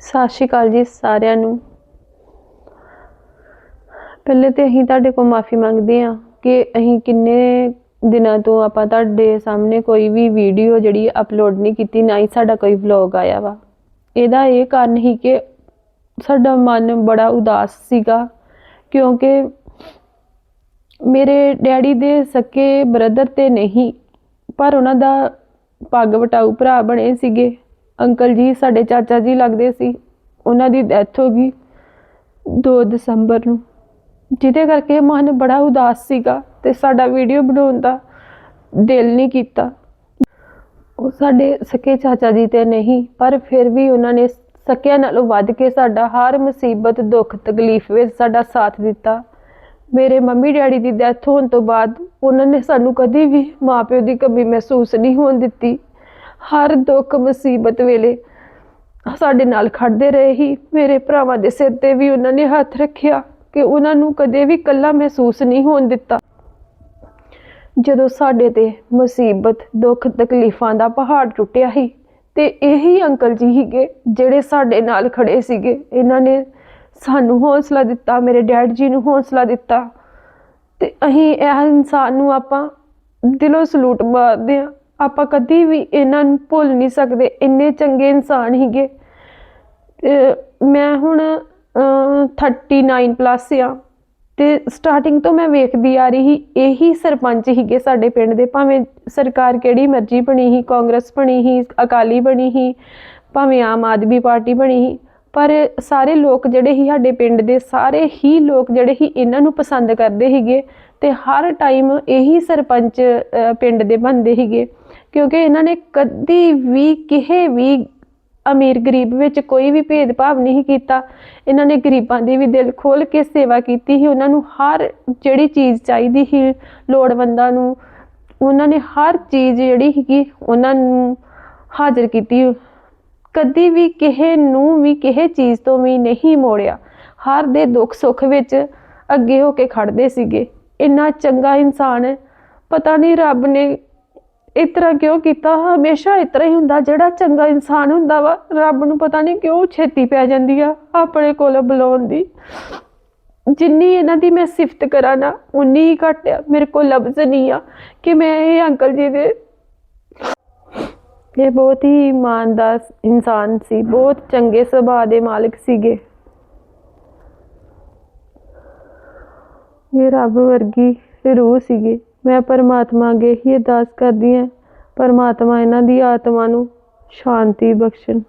ਸਤਿ ਸ਼੍ਰੀ ਅਕਾਲ ਜੀ ਸਾਰਿਆਂ ਨੂੰ। ਪਹਿਲੇ ਤੇ ਅਸੀਂ ਤੁਹਾਡੇ ਕੋਲ ਮਾਫੀ ਮੰਗਦੇ ਹਾਂ ਕਿ ਅਸੀਂ ਕਿੰਨੇ ਦਿਨਾਂ ਤੋਂ ਆਪਾਂ ਤੁਹਾਡੇ ਸਾਹਮਣੇ ਕੋਈ ਵੀ ਵੀਡੀਓ ਜਿਹੜੀ ਅਪਲੋਡ ਨਹੀਂ ਕੀਤੀ, ਨਾ ਹੀ ਸਾਡਾ ਕੋਈ ਵਲੌਗ ਆਇਆ ਵਾ। ਇਹਦਾ ਇਹ ਕਾਰਨ ਹੀ ਕਿ ਸਾਡਾ ਮਨ ਬੜਾ ਉਦਾਸ ਸੀਗਾ, ਕਿਉਂਕਿ ਮੇਰੇ ਡੈਡੀ ਦੇ ਸਕੇ ਬ੍ਰਦਰ ਤੇ ਨਹੀਂ, ਪਰ ਉਹਨਾਂ ਦਾ ਪੱਗ ਵਟਾਊ ਭਰਾ ਬਣੇ ਸੀਗੇ। ਅੰਕਲ ਜੀ, ਸਾਡੇ ਚਾਚਾ ਜੀ ਲੱਗਦੇ ਸੀ। ਉਹਨਾਂ ਦੀ ਡੈਥ ਹੋ ਗਈ 2 ਦਸੰਬਰ ਨੂੰ। ਜਿਹਦੇ ਕਰਕੇ ਮਨ ਬੜਾ ਉਦਾਸ ਸੀਗਾ ਤੇ ਸਾਡਾ ਵੀਡੀਓ ਬਣਾਉਣ ਦਾ ਦਿਲ ਨਹੀਂ ਕੀਤਾ। ਉਹ ਸਾਡੇ ਸਕੇ ਚਾਚਾ ਜੀ ਤੇ ਨਹੀਂ, ਪਰ ਫਿਰ ਵੀ ਉਹਨਾਂ ਨੇ ਸਕਿਆਂ ਨਾਲੋਂ ਵੱਧ ਕੇ ਸਾਡਾ ਹਰ ਮੁਸੀਬਤ, ਦੁੱਖ, ਤਕਲੀਫ ਵਿੱਚ ਸਾਡਾ ਸਾਥ ਦਿੱਤਾ। ਮੇਰੇ ਮੰਮੀ ਡੈਡੀ ਦੀ ਡੈਥ ਹੋਣ ਤੋਂ ਬਾਅਦ ਉਹਨਾਂ ਨੇ ਸਾਨੂੰ ਕਦੇ ਵੀ ਮਾਪਿਓ ਦੀ ਕਮੀ ਮਹਿਸੂਸ ਨਹੀਂ ਹੋਣ ਦਿੱਤੀ। ਹਰ ਦੁੱਖ ਮੁਸੀਬਤ ਵੇਲੇ ਸਾਡੇ ਨਾਲ ਖੜਦੇ ਰਹੇ ਹੀ ਮੇਰੇ ਭਰਾਵਾਂ ਦੇ ਸਿਰ ਤੇ ਵੀ ਉਹਨਾਂ ਨੇ ਹੱਥ ਰੱਖਿਆ ਕਿ ਉਹਨਾਂ ਨੂੰ ਕਦੇ ਵੀ ਇਕੱਲਾ ਮਹਿਸੂਸ ਨਹੀਂ ਹੋਣ ਦਿੱਤਾ। ਜਦੋਂ ਸਾਡੇ ਤੇ ਮੁਸੀਬਤ, ਦੁੱਖ, ਤਕਲੀਫਾਂ ਦਾ ਪਹਾੜ ਟੁੱਟਿਆ ਸੀ ਤੇ ਇਹੀ ਅੰਕਲ ਜੀ ਹੀਗੇ ਜਿਹੜੇ ਸਾਡੇ ਨਾਲ ਖੜੇ ਸੀਗੇ। ਇਹਨਾਂ ਨੇ ਸਾਨੂੰ ਹੌਸਲਾ ਦਿੱਤਾ, ਮੇਰੇ ਡੈਡ ਜੀ ਨੂੰ ਹੌਸਲਾ ਦਿੱਤਾ ਤੇ ਅਸੀਂ ਇਹ ਇਨਸਾਨ ਨੂੰ ਆਪਾਂ ਦਿਲੋਂ ਸਲੂਟ ਮਾਰਦੇ ਆ ਆਪਾਂ ਕਦੀ ਵੀ ਇਹਨਾਂ ਨੂੰ ਭੁੱਲ ਨਹੀਂ ਸਕਦੇ ਇੰਨੇ ਚੰਗੇ ਇਨਸਾਨ ਹੀਗੇ ਮੈਂ ਹੁਣ ਅਹ, 39 ਪਲੱਸ ਆ। ਤੇ ਸਟਾਰਟਿੰਗ ਤੋਂ ਮੈਂ ਵੇਖਦੀ ਆ ਰਹੀ ਸੀ ਇਹੀ ਸਰਪੰਚ ਹੀਗੇ ਸਾਡੇ ਪਿੰਡ ਦੇ ਭਾਵੇਂ ਸਰਕਾਰ ਕਿਹੜੀ ਮਰਜ਼ੀ ਬਣੀ ਸੀ ਕਾਂਗਰਸ ਬਣੀ ਸੀ ਅਕਾਲੀ ਬਣੀ ਸੀ ਭਾਵੇਂ ਆਮ ਆਦਮੀ ਪਾਰਟੀ ਬਣੀ ਸੀ ਪਰ ਸਾਰੇ ਲੋਕ ਜਿਹੜੇ ਸੀ ਸਾਡੇ ਪਿੰਡ ਦੇ ਸਾਰੇ ਹੀ ਲੋਕ ਜਿਹੜੇ ਸੀ ਇਹਨਾਂ ਨੂੰ ਪਸੰਦ ਕਰਦੇ ਸੀਗੇ। ਤੇ ਹਰ ਟਾਈਮ ਇਹੀ ਸਰਪੰਚ ਪਿੰਡ ਦੇ ਬਣਦੇ ਸੀਗੇ। ਕਿਉਂਕਿ ਇਹਨਾਂ ਨੇ ਕਦੀ ਵੀ ਕਿਸੇ ਵੀ ਅਮੀਰ ਗਰੀਬ ਵਿੱਚ ਕੋਈ ਵੀ ਭੇਦਭਾਵ ਨਹੀਂ ਕੀਤਾ। ਇਹਨਾਂ ਨੇ ਗਰੀਬਾਂ ਦੀ ਵੀ ਦਿਲ ਖੋਲ ਕੇ ਸੇਵਾ ਕੀਤੀ ਸੀ। ਉਹਨਾਂ ਨੂੰ ਹਰ ਜਿਹੜੀ ਚੀਜ਼ ਚਾਹੀਦੀ ਸੀ ਲੋੜਵੰਦਾਂ ਨੂੰ, ਉਹਨਾਂ ਨੇ ਹਰ ਚੀਜ਼ ਜਿਹੜੀ ਸੀਗੀ ਉਹਨਾਂ ਨੂੰ ਹਾਜ਼ਰ ਕੀਤੀ। ਕਦੀ ਵੀ ਕਿਸੇ ਨੂੰ ਵੀ ਕਿਸੇ ਚੀਜ਼ ਤੋਂ ਵੀ ਨਹੀਂ ਮੋੜਿਆ। ਹਰ ਦੇ ਦੁੱਖ ਸੁੱਖ ਵਿੱਚ ਅੱਗੇ ਹੋ ਕੇ ਖੜਦੇ ਸੀਗੇ। ਇੰਨਾ ਚੰਗਾ ਇਨਸਾਨ ਹੈ ਪਤਾ ਨਹੀਂ ਰੱਬ ਨੇ ਇਸ ਤਰ੍ਹਾਂ ਕਿਉਂ ਕੀਤਾ? ਹਮੇਸ਼ਾ ਇਸ ਤਰ੍ਹਾਂ ਹੀ ਹੁੰਦਾ, ਜਿਹੜਾ ਚੰਗਾ ਇਨਸਾਨ ਹੁੰਦਾ ਵਾ, ਰੱਬ ਨੂੰ ਪਤਾ ਨਹੀਂ ਕਿਉਂ ਛੇਤੀ ਪੈ ਜਾਂਦੀ ਆ ਆਪਣੇ ਕੋਲ ਬੁਲਾਉਣ ਦੀ। ਜਿੰਨੀ ਇਹਨਾਂ ਦੀ ਮੈਂ ਸਿਫਤ ਕਰਾਂ ਨਾ, ਉਨੀ ਹੀ ਘੱਟ ਆ। ਮੇਰੇ ਕੋਲ ਲਫ਼ਜ਼ ਨਹੀਂ ਆ ਕਿ ਮੈਂ ਇਹ ਅੰਕਲ ਜੀ ਦੇ ਇਹ ਬਹੁਤ ਹੀ ਇਮਾਨਦਾਰ ਇਨਸਾਨ ਸੀ, ਬਹੁਤ ਚੰਗੇ ਸੁਭਾਅ ਦੇ ਮਾਲਕ ਸੀਗੇ। ਇਹ ਰੱਬ ਵਰਗੀ ਰੂਹ ਸੀਗੀ। ਮੈਂ ਪਰਮਾਤਮਾ ਅੱਗੇ ਹੀ ਅਰਦਾਸ ਕਰਦੀ ਹਾਂ। ਪਰਮਾਤਮਾ ਇਹਨਾਂ ਦੀ ਆਤਮਾ ਨੂੰ ਸ਼ਾਂਤੀ ਬਖਸ਼ਣ।